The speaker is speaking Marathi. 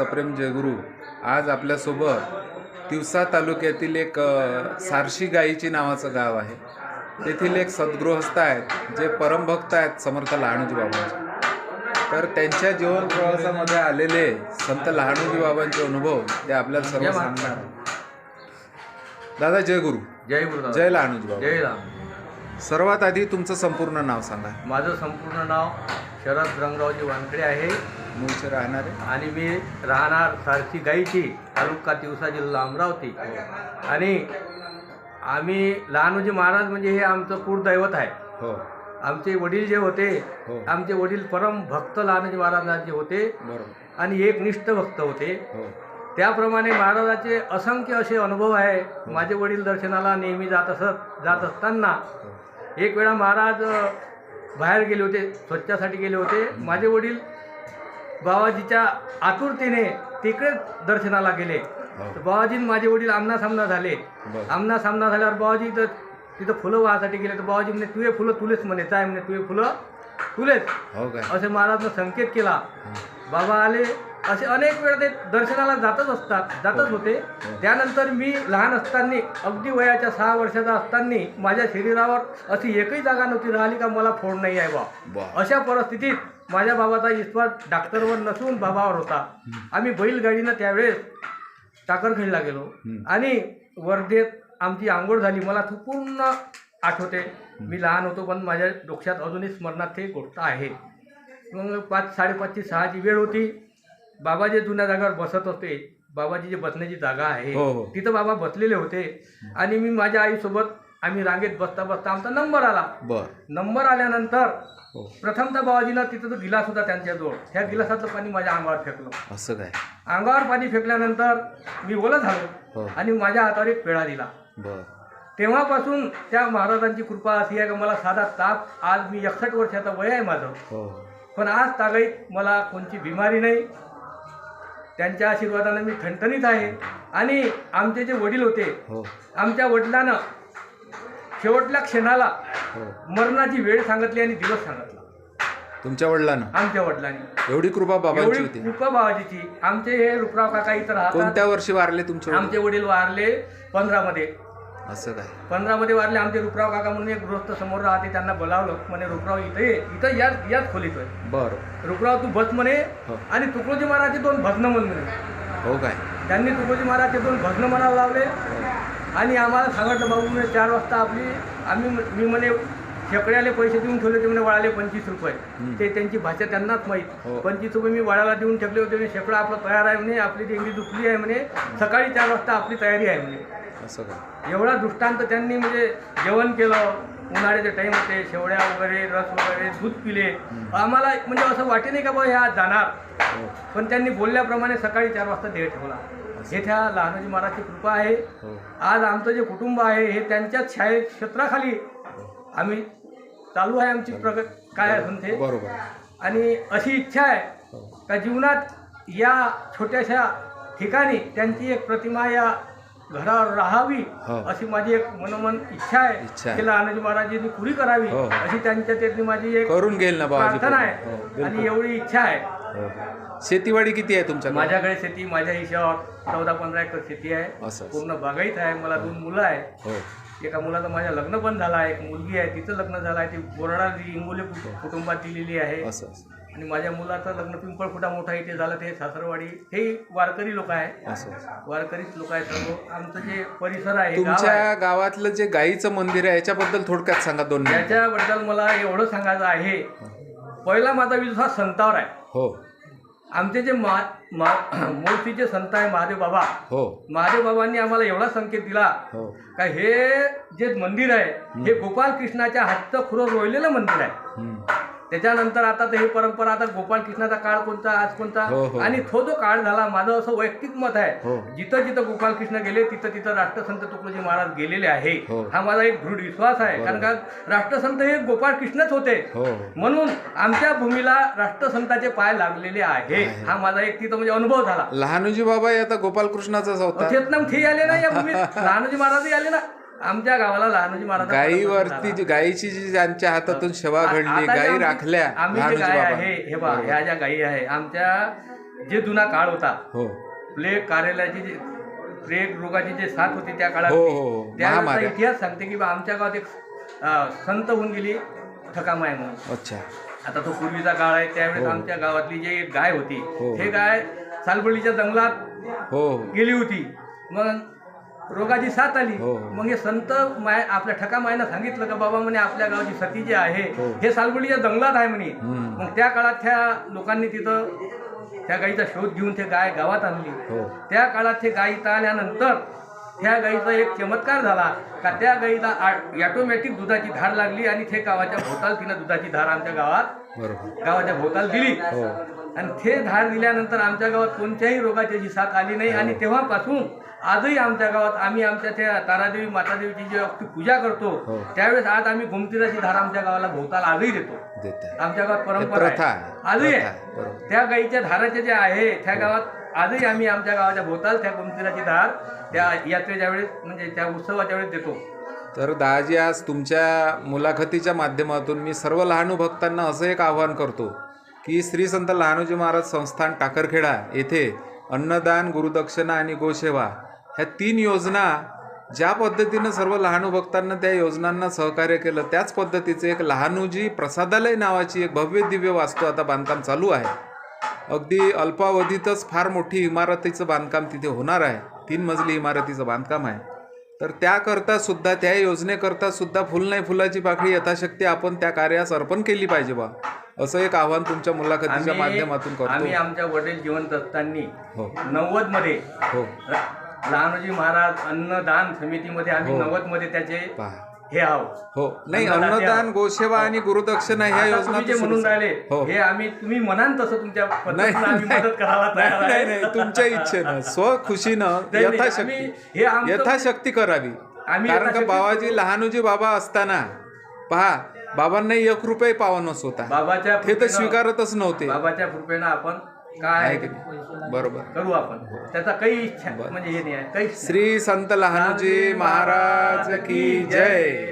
सप्रेम जयगुरु आज आपल्यासोबत तिवसा तालुक्यातील एक सारशी गाईची नावाचं गाव आहे. तेथील एक सद्गृहस्थ आहेत जे परमभक्त आहेत समर्थ लहानूजी बाबांचे. तर त्यांच्या जीवन प्रवासामध्ये आलेले संत लहानूजी बाबांचे अनुभव ते आपल्याला सर्व सांगणार. दादा जय गुरु. जय गुरुदास जय लहानूजी बाबा. जय सर्वात आधी तुमचं संपूर्ण नाव सांगा. माझं संपूर्ण नाव शरद रंगरावजी वानकडे आहे. मूळचे राहणारे. आणि मी राहणार सारसी गाईची तालुका तिवसा जिल्हा अमरावती. आणि आम्ही लहानोजी महाराज म्हणजे हे आमचं कुळदैवत आहे. हो. आमचे वडील जे होते हो. आमचे वडील परम भक्त लहानोजी महाराजांचे होते. बरोबर. आणि एक निष्ठ भक्त होते. हो. त्याप्रमाणे महाराजाचे असंख्य असे अनुभव आहे. माझे वडील दर्शनाला नेहमी जात असत जात असताना एक वेळा महाराज बाहेर गेले होते स्वच्छासाठी गेले होते. माझे वडील बाबाजीच्या आतुरतेने तिकडे दर्शनाला गेले. हो. तर बाबाजी माझे वडील आमना सामना झाले. आमना सामना झाल्यावर बाबाजी तर तिथं फुलं वाहासाठी गेले. तर बाबाजी म्हणे तुझे फुलं तुलेच म्हणे काय म्हणे तुझे फुलं तुलेच हो काय? असे महाराजनं संकेत केला. बाबा आले असे अनेक वेळा ते दर्शनाला जातच असतात जातच होते. त्यानंतर मी लहान असताना अगदी वयाच्या सहा वर्षाचा असताना माझ्या शरीरावर अशी एकही जागा नव्हती राहिली का मला फोड नाही आहे बा अशा परिस्थितीत माझ्या बाबाचा विश्वास डॉक्टरवर नसून बाबावर होता. आम्ही बैलगाडीनं त्यावेळेस टाकरखेडला गेलो. आणि वर्धेत आमची आंघोळ झाली. मला ती पूर्ण आठवते. मी लहान होतो पण माझ्या डोक्यात अजूनही स्मरणात ते गोष्ट आहे. मग पाच साडेपाचची सहाची वेळ होती. बाबा जे जुन्या जागेवर बसत होते बाबाजी जे बसण्याची जागा आहे हो, हो. तिथं बाबा बसलेले होते. आणि मी माझ्या आईसोबत आम्ही रांगेत बसता बसता आमचा नंबर आला. बर. नंबर आल्यानंतर हो. प्रथमतः बाबाजीनं तिथं जो गिलास होता त्यांच्याजवळ त्या गिलासातलं पाणी माझ्या अंगावर फेकलं. असं काय? अंगावर पाणी फेकल्यानंतर मी ओलं झालो हो. आणि माझ्या हातावर एक पेढा दिला. बर. तेव्हापासून त्या महाराजांची कृपा अशी आहे की मला साधा ताप आज मी एकसष्ट वर्षाचा वय आहे माझं. हो. पण आज तागाईत मला कोणची बिमारी नाही त्यांच्या आशीर्वादानं मी ठणठणीत आहे. आणि आमचे जे वडील होते हो. आमच्या वडिलानं शेवटल्या क्षणाला हो. मरणाची वेळ सांगितली आणि दिवस सांगितला. तुमच्या वडिलांना? आमच्या वडिलांनी. एवढी कृपा बाबांची एवढी होती. कृपा बाबाजीची. आमचे हे रुपराव काका राहतात. कोणत्या वर्षी वारले तुमचे वडील? आमचे वडील वारले पंधरामध्ये. असं काय? पंधरामध्ये वारले आमचे रुपराव काका म्हणून एक गृहस्थ समोर राहते त्यांना बोलावलं. म्हणे रुपराव इथं ये इथं याच याच खोलीत होय बर. रुपराव तू बस म्हणे हो. आणि तुकडोजी महाराजचे दोन भजनं म्हण म्हणे. हो काय? त्यांनी तुकडोजी महाराजचे दोन भजनं म्हणायला लावले आणि आम्हाला सांगितलं भाऊ म्हणे चार वाजता आपली आम्ही मी म्हणे शेकड्याले पैसे देऊन ठेवले ते म्हणे वळाले पंचवीस रुपये. ते त्यांची भाषा त्यांनाच हो. माहीत पंचवीस रुपये मी वळाला देऊन ठेवले होते म्हणे शेकडा आपलं तयार आहे म्हणे आपली देंगी दुखली आहे म्हणे सकाळी चार वाजता आपली तयारी आहे म्हणे. असं काय एवढा दृष्टांत त्यांनी म्हणजे जेवण केलं उन्हाळ्याचे टाईम होते शेवड्या वगैरे रस वगैरे दूध पिले. आम्हाला म्हणजे असं वाटे नाही का बा ह्या जाणार. हो. पण त्यांनी बोलल्याप्रमाणे सकाळी चार वाजता देह ठेवला. हे त्या लहानजी महाराजची कृपा आहे. हो. आज आमचं जे कुटुंब आहे हे त्यांच्याच छाये क्षेत्राखाली आम्ही चालू आहे आमची प्रगत काय असून ते बरोबर आणि अशी इच्छा आहे हो का जीवनात या छोट्याशा ठिकाणी त्यांची एक प्रतिमा या घरावर राहावी हो. अशी माझी एक मनोमन इच्छा आहे. की लहानजी महाराजांनी पुरी करावी हो. अशी त्यांच्या माझी एक करून घेईल ना प्रार्थना आहे. आणि एवढी इच्छा आहे. शेतीवाडी किती आहे तुमच्या माझ्याकडे शेती माझ्या हिशोबावर चौदा पंधरा एकर शेती आहे. असं. पूर्ण बागाईत आहे मला दोन मुलं आहे हो. एका मुलाचं माझं लग्न पण झालं आहे एक मुलगी आहे तिचं लग्न झालं आहे ती बोराडा इंगोली कु- कुटुंबात दिलेली आहे. असं असं. आणि माझ्या मुलाचं लग्न पिंपळखुटा मोठा इथे झालं ते सासरवाडी. हे वारकरी लोक आहे असं. वारकरीच लोक आहेत सर्व. आमचं जे परिसर आहे गाव आहे. तुमच्या गावातलं जे गाईचं मंदिर आहे याच्याबद्दल थोडक्यात सांगा दोन मिनिट. याच्याबद्दल मला एवढं सांगायचं आहे. पहिला माझा विश्वास संतावर आहे. हो. आमचे जे मा मा- मूळशीचे संत आहे महादेव बाबा. हो. महादेव बाबांनी आम्हाला एवढा संकेत दिला. हो. का हे जे मंदिर आहे हे गोपाल कृष्णाच्या हातचं खुरं रोवलेलं मंदिर आहे. त्याच्यानंतर आता तर ही परंपरा आता गोपाल कृष्णाचा काळ कोणता आज कोणता? हो, हो. आणि तो जो काळ झाला माझं असं वैयक्तिक मत आहे हो. जिथं जिथं गोपाल कृष्ण गेले तिथं तिथं राष्ट्रसंत तुकडोजी महाराज गेलेले आहे. हो. माझा एक दृढ विश्वास आहे कारण का राष्ट्रसंत हे गोपाल कृष्णच होते. म्हणून आमच्या भूमीला राष्ट्रसंताचे पाय लागलेले आहे. हा माझा एक तिथं म्हणजे अनुभव झाला. लहानूजी बाबा हे आता गोपालकृष्णाचाच होता. चेतनाम थे आले ना या भूमीत? लहानोजी महाराजही आले ना? आमच्या गावाला लहानोजी महाराज गायीवरती जी गायीची जी ज्यांच्या हातातून सेवा घडली गायी आमची- राखल्या आम्ही जे लहानूजी गाय आहे हे बा ह्या ज्या गायी आहे आमच्या जे जुना काळ होता हो. प्लेग कार्यालयाची जे प्लेग रोगाची जे साथ होती त्या काळात हो हो हो. इतिहास सांगते की बा आमच्या गावात एक संत होऊन गेली ठकामाय म्हणून. अच्छा. आता तो पूर्वीचा काळ आहे त्यावेळेस हो. आमच्या गावातली जी एक गाय होती हो. हे गाय सालबळीच्या जंगलात हो हो. गेली होती. मग रोगाची साथ आली. हो. मग हे संत माय आपल्या ठका मायनं सांगितलं का बाबा म्हणे आपल्या गावची सती जी आहे हो. हे सालबळीच्या जंगलात आहे म्हणे. हम्म. मग त्या काळात त्या लोकांनी तिथं त्या गाईचा शोध घेऊन ते गाय गावात आणली. हो. त्या काळात ते गाई इथं आल्यानंतर त्या गाईचा एक चमत्कार झाला का त्या गाईला ऑटोमॅटिक दुधाची धार लागली आणि ते गावाच्या भोवताल तिनं दुधाची धार आमच्या गावात बरोबर. गावाच्या भोवताल दिली. हो. आणि ते धार दिल्यानंतर आमच्या गावात कोणत्याही रोगाची जी साथ आली नाही. आणि तेव्हापासून आजही आमच्या गावात आम्ही आमच्या त्या तारादेवी मातादेवीची जी अख्खी पूजा करतो हो. त्यावेळेस आज आम्ही गोमतीराची धार आमच्या गावाला भोवताल आजही देतो. आमच्या गावात परंपरा आजही आहे. त्या गाईच्या धाराचे जे आहे त्या गावात आजही आम्ही आमच्या गावाच्या भोवताल त्या गोमतीराची धार त्या यात्रेच्या वेळेस म्हणजे त्या उत्सवाच्या वेळेस देतो. तर दाजी आज तुमच्या मुलाखतीच्या माध्यमातून मी सर्व लहानू भक्तांना असं एक आवाहन करतो की श्री संत लहानोजी महाराज संस्थान टाकरखेडा येथे अन्नदान गुरुदक्षिणा आणि गोसेवा ह्या तीन योजना ज्या पद्धतीनं सर्व लहानू भक्तांना त्या योजनांना सहकार्य केलं त्याच पद्धतीचं एक लहानूजी प्रसादालय नावाची एक भव्य दिव्य वास्तू आता बांधकाम चालू आहे. अगदी अल्पावधीतच फार मोठी इमारतीचं बांधकाम तिथे होणार आहे. तीन मजली इमारतीचं बांधकाम आहे. तर त्याकरता सुद्धा त्या योजनेकरता सुद्धा फुल नाही फुलाची पाकळी यथाशक्ती आपण त्या कार्यास अर्पण केली पाहिजे बा. असं एक आव्हान तुमच्या मुलाखतीच्या माध्यमातून आम्ही करतो आमच्या वडील जिवंत असताना हो. नव्वदमध्ये हो. लहानोजी महाराज अन्नदान समितीमध्ये आम्ही हो. नव्वदमध्ये त्याचे पहा. हे आहोत. हो. नाही अन्नदाते अन्नदान आहोत. गोसेवा आणि गुरुदक्षिणा ह्या आता योजना तुम्ही जे तर म्हणून सुरूच आहे. राहिले हो. हे आम्ही तुम्ही म्हणाल तसं तुमच्या नाही पद्धतीनं आम्ही नाही मदत करायला तयार नाही आहे. नाही तुमच्या इच्छेनं स्वखुशीनं नाही, नाही, यथाशक्ती. हे आमचं- यथाशक्ती करावी. आम्ही कारण का यथाशक्ती बाबाजी. लहानूजी बाबा असताना पहा बाबांनाही एक रुपये पावनच होता बाबाच्या ते तर कृपेनं- स्वीकारतच नव्हते. बाबाच्या कृपेनं आपण आहे काय की नाही? बरोबर. करू आपण. त्याचा काही इच्छा म्हणजे हे नाही आहे. काही श्री संत लहानूजी महाराज की जय.